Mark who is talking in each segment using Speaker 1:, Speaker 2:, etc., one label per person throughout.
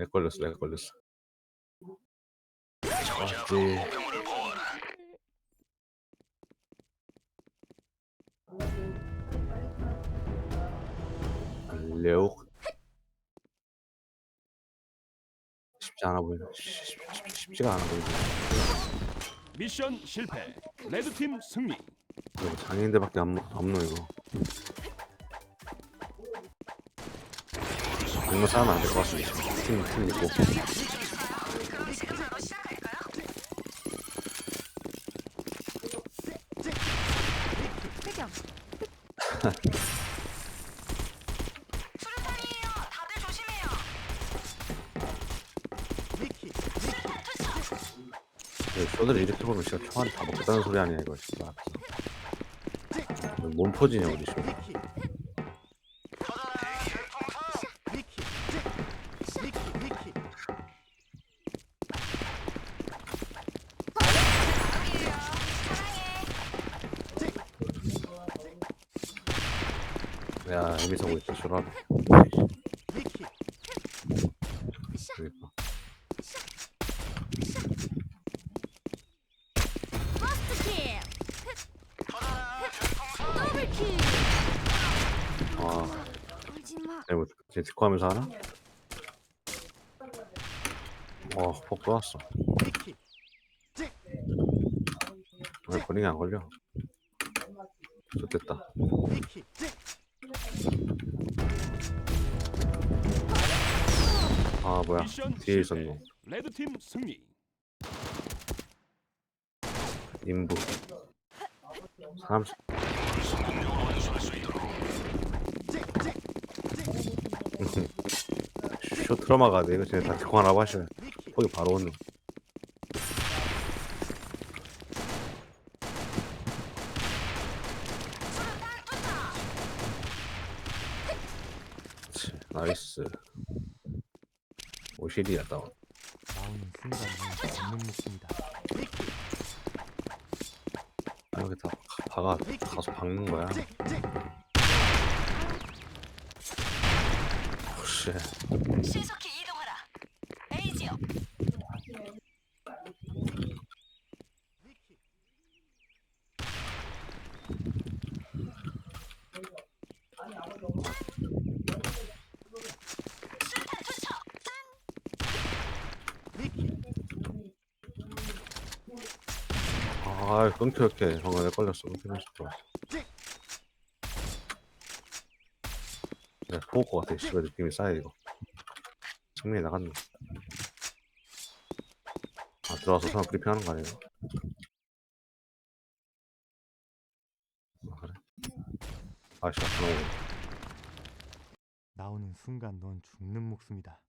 Speaker 1: 내 걸렸어 내 걸렸어. 맞지 레오 쉽지 않아 보이네. 쉽- 쉽- 쉽지가 않아 보이네.
Speaker 2: 미션 실패. 레드팀 승리.
Speaker 1: 이거 장애인들밖에 안, 먹- 안 먹어 이거 이거 싸우면 안 될 것 같습니다. 팀, 팀 있고. 네, 쇼들이 이렇게 보면 진짜 총알이 다 먹겠다는 소리 아니야 이거 진짜. 몸 퍼지냐 우리 쇼야 지금 디코 하면서 하나? 어폭 쏘았어. 왜 버링이 안 걸려? 좋됐다 아 뭐야.
Speaker 2: 미션
Speaker 1: 뒤에
Speaker 2: 실패.
Speaker 1: 있었네.
Speaker 2: 레드팀 승리.
Speaker 1: 인부. 사람 수- 쇼 트라마가 돼. 이거 진짜 다 하나 마셔 거기 바로 그치, 나이스. 오 실이야 다운
Speaker 3: 나오는 순간 넌 없는 목숨이다.
Speaker 1: 이렇게 다 박아 가서 박는 거야? 오씨
Speaker 4: 신속히 이동하라. 에이지요. 수류탄 투척.
Speaker 1: 아 끊겨 이렇게. 방금 내 걸렸어. 끊기면서 들어왔어 내가 포올 것 같아. 씨발 느낌이 쌓여 이거. 승민이 나갔네. 아 들어와서 설마 브리핑 하는 거 아니야 이거? 아 그래? 아씨 너무
Speaker 3: 나오는 순간 넌 죽는 목숨이다.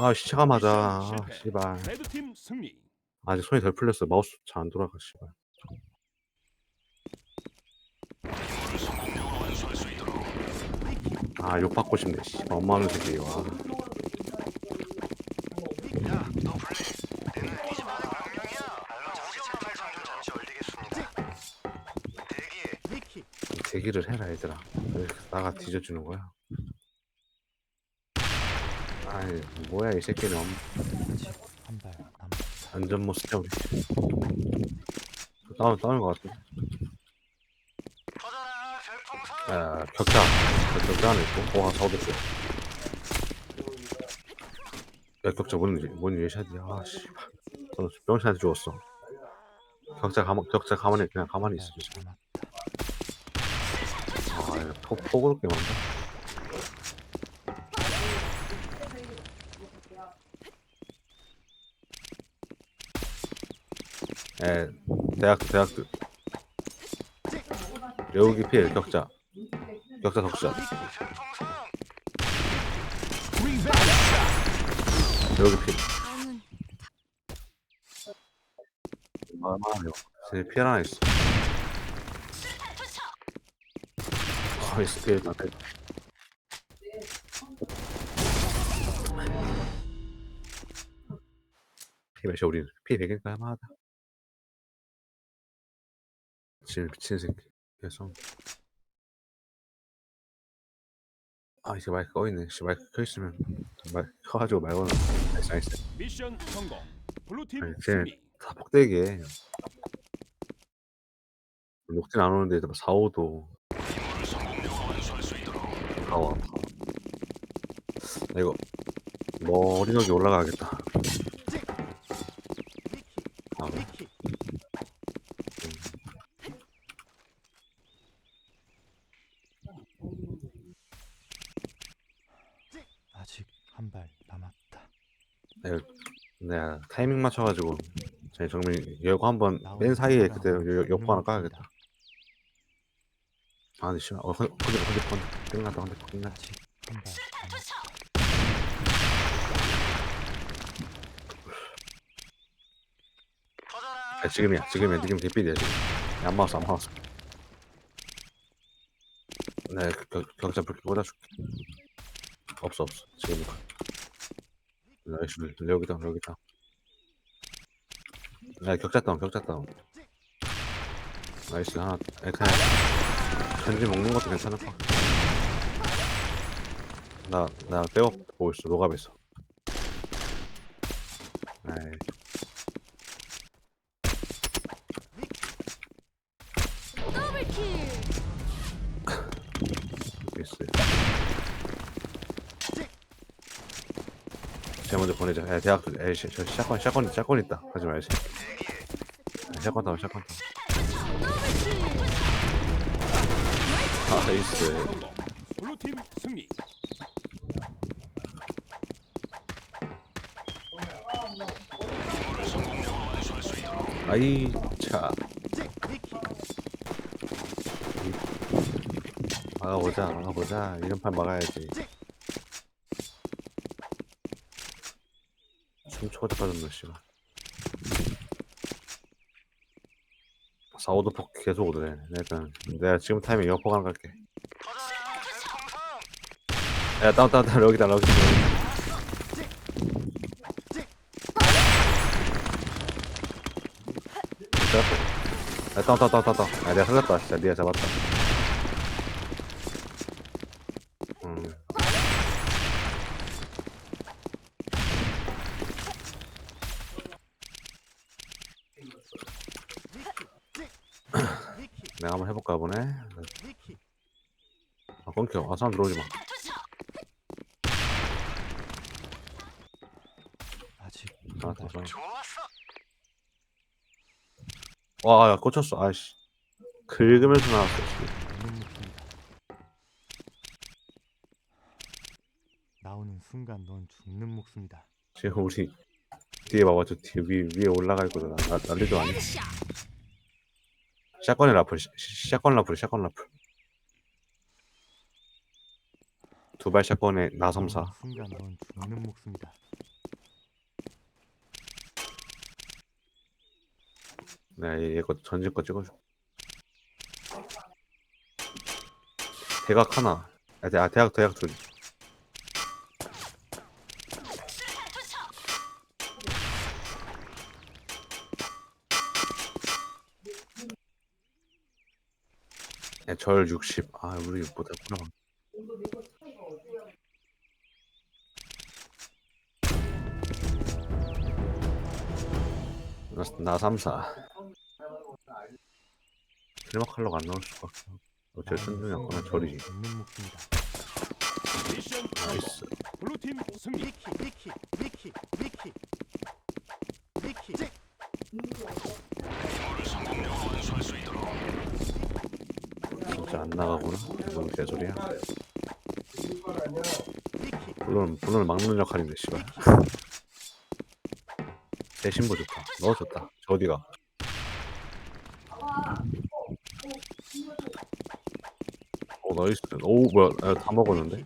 Speaker 1: 아 시차가 맞아 아. 씨발
Speaker 2: 레드팀 승리.
Speaker 1: 아직 손이 덜 풀렸어. 마우스 잘 안 돌아가 씨발. 아 욕 받고 싶네 씨. 엄마는 새끼 와. 대기를 해라 얘들아. 나가 뒤져주는 거야? 아이 뭐야 이 새끼는
Speaker 3: 남.
Speaker 1: 안전 못 쓰자 우리 다운 다운인 것 같아. 야 격자. 저 격자 안에 있고. 와 사오됐어. 야 격자 뭔뭔 예샷이야 아씨. 저는 병신한테 죽었어. 격자 가만 격자 가만히 그냥 가만히 있어. 지금. 아 이거 폭 폭으로 게임한다 에 대학교 대학교 여기 필 격자. 격자 격자.
Speaker 2: 리벤지 샷.
Speaker 1: 여기 피
Speaker 5: 다음은
Speaker 1: 얼마나? 제 피해 하나 있어. 아 있어 피해 나피 몇이야 우리는? 피 100일까 할만하다 지금 미친 새끼 계속 아 이제 마이크 꺼있네. 씨 마이크 켜있으면 마이크 켜가지고 말고는 나이스 나이스
Speaker 2: 미션 성공. 블루팀
Speaker 1: 아니, 쟤-
Speaker 2: 승리.
Speaker 1: 다 폭대기에. 녹진 안 오는데 4, 5도. 아와. 나 이거 머리너기 올라가야겠다 아, 네.
Speaker 3: 아직 한 발 남았다.
Speaker 1: 내가, 내가 타이밍 맞춰가지고 제 정민 여고 한번 뺀 사이에 그때 여- 여고 하나 까야겠다. 아 근데 씨발 어 헌- 헌데 헌데 헌데 끝났다
Speaker 3: 발 남았다.
Speaker 1: 아, 지금이야. 지금이야. 지금 개삐리야 지금. 야, 안 맞았어 안 맞았어. 네 그, 격, 격자 불 꽂아줄게. 없어 없어. 지금이야 나이스 여기다 여기다 야 격자 다운 격자 다운 나이스 하나 에, 그냥 전지 먹는 것도 괜찮을 것 같아 나나 백업 보고 있어 있어 아이
Speaker 5: 더블킬.
Speaker 1: 있어요. 제가 먼저 보내자. 야, 대학교, 에이, 저, 저 샷건, 샷건, 샷건 있다. 하지 말지. 야, 샷건 타워, 샷건 타워.
Speaker 5: 더블킬.
Speaker 1: 아. 아이, 차. 막아보자, 막아보자. 이런 판 막아야지. 춤 초대 빠졌네, 씨발. 4, 5도 폭 계속 오더래. 일단, 내가 지금 타이밍 옆포 가는 갈게. 야, 다운, 다운, 다운, 여기다, 여기다. 야, 다운, 다운, 다운, 다운. 야, 내가 살렸다. 진짜 니가 잡았다. 내가 한번 해볼까 보네. 아, 끊겨. 아, 사람 들어오지 마.
Speaker 3: 아직
Speaker 1: 아, 와, 야, 꽂혔어. 아이씨. 긁으면서 나왔어. 씨.
Speaker 3: 나오는 순간 넌 죽는 목숨이다.
Speaker 1: 지금 우리 뒤에 봐봐. 저 뒤에 위, 위에 있거든. 나, 난리도 아니야. 샷건의 라플, 시- 시- 샷건 라플, 샷건 라플. 두발 샷건에 나섬사.
Speaker 3: 나오는 순간 넌 죽는 목숨이다.
Speaker 1: 내가 얘- 얘거 전진 거 찍어줘. 대각 하나. 아, 대, 아 대각 대각 둘. 야, 절 60. 아, 우리 못했구나. 나, 나 3사. 필마칼로가 안 나올 수가 없어. 어째 순둥이
Speaker 3: 목숨이다.
Speaker 2: 미션
Speaker 1: 나이스.
Speaker 2: 블루팀 승리.
Speaker 3: 미키 미키 미키 미키 미키
Speaker 1: 진짜 안 나가구나. 이건 개소리야. 물론 분을 막는 역할인데 씨발. 대신부 좋다. 너 좋다. 저 어디가? 오 어, 나이스. 오 뭐야? 야, 다 먹었는데?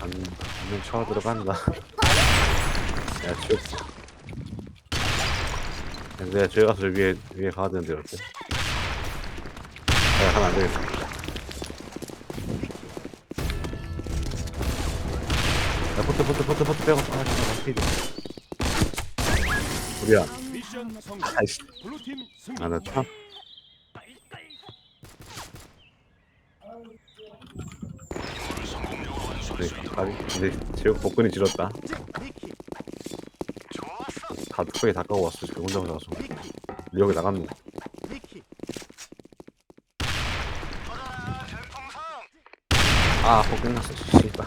Speaker 1: 안, 안 쳐들어간다. 야, 지옥. 근데 저기 가서 위에, 위에 가야 되는데, 어때? 야, 가면 안 되겠다. 야, 포트, 포트, 포트, 포트 빼고. 아, 잠깐만, 피디. 우리야.
Speaker 2: 미션 성공.
Speaker 1: 아이씨.
Speaker 2: 블루팀 승리.
Speaker 1: 아, 나 참. 그러니까, 아니, 근데 제육 복근이 지렸다. 다 뚝배기 다 까고 왔어, 지금 혼자 가서. 여기 나갔네.
Speaker 3: 니키
Speaker 1: 아, 복근 났어, 씨발.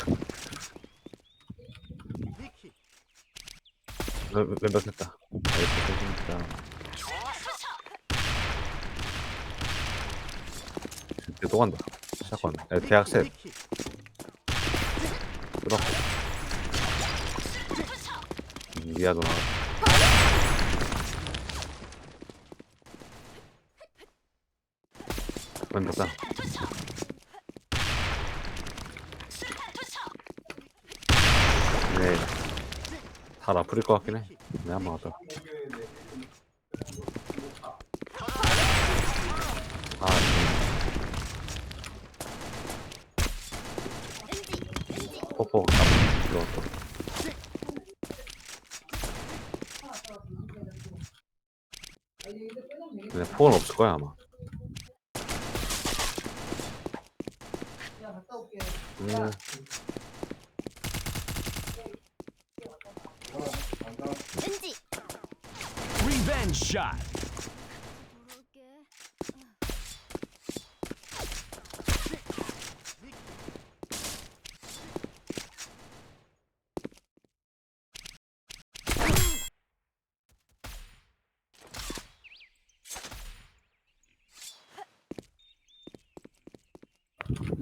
Speaker 1: 왼벽 했다. 진짜 또 간다. 시작한. 야, 대학 셋. 들어갔고. 미아도 나갔다. 왼벽 다 네. 다 아플 것 같긴 해. 네, 한번 왔다. 아, 뽀뽀 들어왔다. 근데 폭은 없을 거야 아마.
Speaker 5: Revenge shot.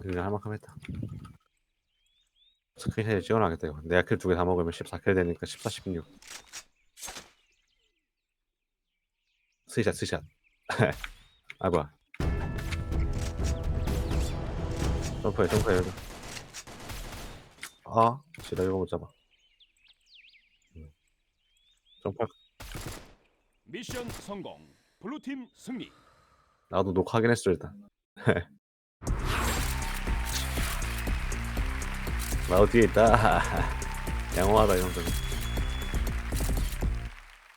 Speaker 1: 그냥 할 만큼 했다. 스크린샷 찍어놔야겠다 이거. 내가 킬두개 다 먹으면 14킬 되니까 14, 16. 스샷 스샷. 아 뭐야. 점프해 점프해 여기. 아, 싫어 이거 못 잡아. 음. 점프.
Speaker 2: 미션 성공. 블루팀 승리.
Speaker 1: 나도 녹화하긴 했어 일단. 나도 뒤에 있다. 양호하다 이 정도면.